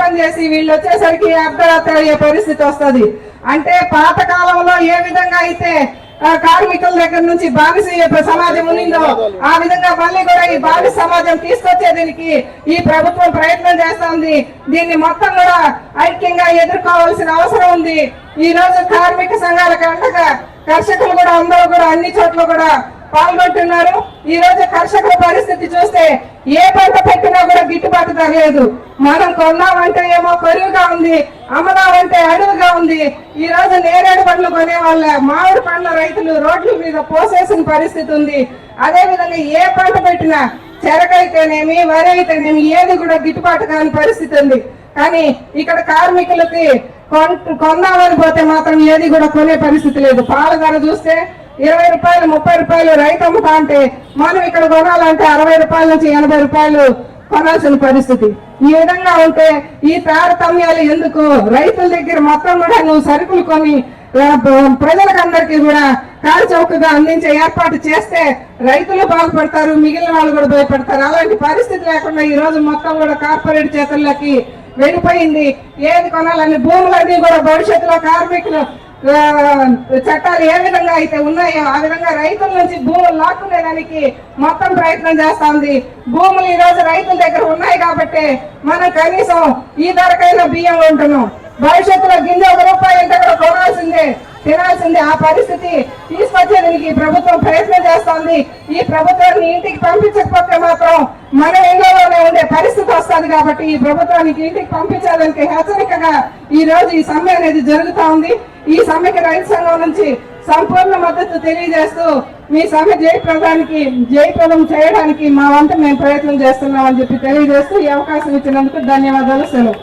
పని చేసి వీళ్ళు వచ్చేసరికి అర్ధరాత్రి అయ్యే పరిస్థితి వస్తుంది. అంటే పాత కాలంలో ఏ విధంగా అయితే కార్మికుల దగ్గర నుంచి బానిస సమాజం ఉన్నిందో ఆ విధంగా మళ్ళీ కూడా ఈ బానిస సమాజం తీసుకొచ్చే దీనికి ఈ ప్రభుత్వం ప్రయత్నం చేస్తుంది. దీన్ని మొత్తం కూడా ఐక్యంగా ఎదుర్కోవాల్సిన అవసరం ఉంది. ఈ రోజు కార్మిక సంఘాలకు అండగా కర్షకులు కూడా అందరూ కూడా అన్ని చోట్ల కూడా పాల్గొంటున్నారు. ఈ రోజు కర్షకుల పరిస్థితి చూస్తే ఏ పంట గిట్టుబాటు మనం కొన్నామంటే ఏమో కరువుగా ఉంది అమ్మదామంటే అడుగుగా ఉంది. ఈ రోజు నేరేడు పండ్లు కొనే వాళ్ళ మామిడి పండ్ల రైతులు రోడ్ల మీద పోసేసిన పరిస్థితి ఉంది. అదే విధంగా ఏ పంట పెట్టినా చెరకైతేనేమి వరి అయితేనేమి ఏది కూడా గిట్టుబాటు కాని పరిస్థితి ఉంది. కానీ ఇక్కడ కార్మికులకి కొందామని పోతే మాత్రం ఏది కూడా కొనే పరిస్థితి లేదు. పాల ధర చూస్తే ఇరవై రూపాయలు ముప్పై రూపాయలు రైతు అమ్ముతా అంటే మనం ఇక్కడ కొనాలంటే అరవై రూపాయల నుంచి ఎనభై రూపాయలు పడాల్సిన పరిస్థితి. ఈ విధంగా ఉంటే ఈ తారతమ్యాలు ఎందుకు? రైతుల దగ్గర మొత్తం కూడా నువ్వు సరుకులు కొని ఆ, ప- ప్రజలకందరికీ కూడా కాలు చౌకగా అందించే ఏర్పాటు చేస్తే రైతులు బాగుపడతారు మిగిలిన వాళ్ళు కూడా భయపడతారు. అలాంటి పరిస్థితి లేకుండా ఈ రోజు మొత్తం కూడా కార్పొరేట్ చేతుల్లోకి వెళ్ళిపోయింది. ఏది కొనాలని? భూములన్నీ కూడా భవిష్యత్తులో కార్మికులు చట్టాలు ఏ విధంగా అయితే ఉన్నాయో ఆ విధంగా రైతుల నుంచి భూములు లాక్కునేదానికి మొత్తం ప్రయత్నం చేస్తుంది. భూములు ఈ రోజు రైతుల దగ్గర ఉన్నాయి కాబట్టి మనం కనీసం ఈ ధరకైనా బియ్యం ఉంటున్నాం భవిష్యత్తులో గింజ ఒక రూపాయి అంటే కూడా కొనాల్సిందే తినాల్సిందే. ఆ పరిస్థితి తీసుకొచ్చేదానికి ప్రభుత్వం ప్రయత్నం చేస్తోంది. ఈ ప్రభుత్వాన్ని ఇంటికి పంపించకపోతే మాత్రం మన ఇళ్ళలోనే ఉండే పరిస్థితి వస్తుంది కాబట్టి ఈ ప్రభుత్వానికి ఇంటికి పంపించాలని హెచ్చరికగా ఈ రోజు ఈ సమ్మె అనేది జరుగుతా ఉంది. ఈ సమ్మెకి రైతు సంఘం నుంచి సంపూర్ణ మద్దతు తెలియజేస్తూ మీ సమ్మె జయప్రదానికి జయప్రదం చేయడానికి మా వంట మేము ప్రయత్నం చేస్తున్నామని చెప్పి తెలియజేస్తూ ఈ అవకాశం ఇచ్చినందుకు ధన్యవాదాలు సెలవు.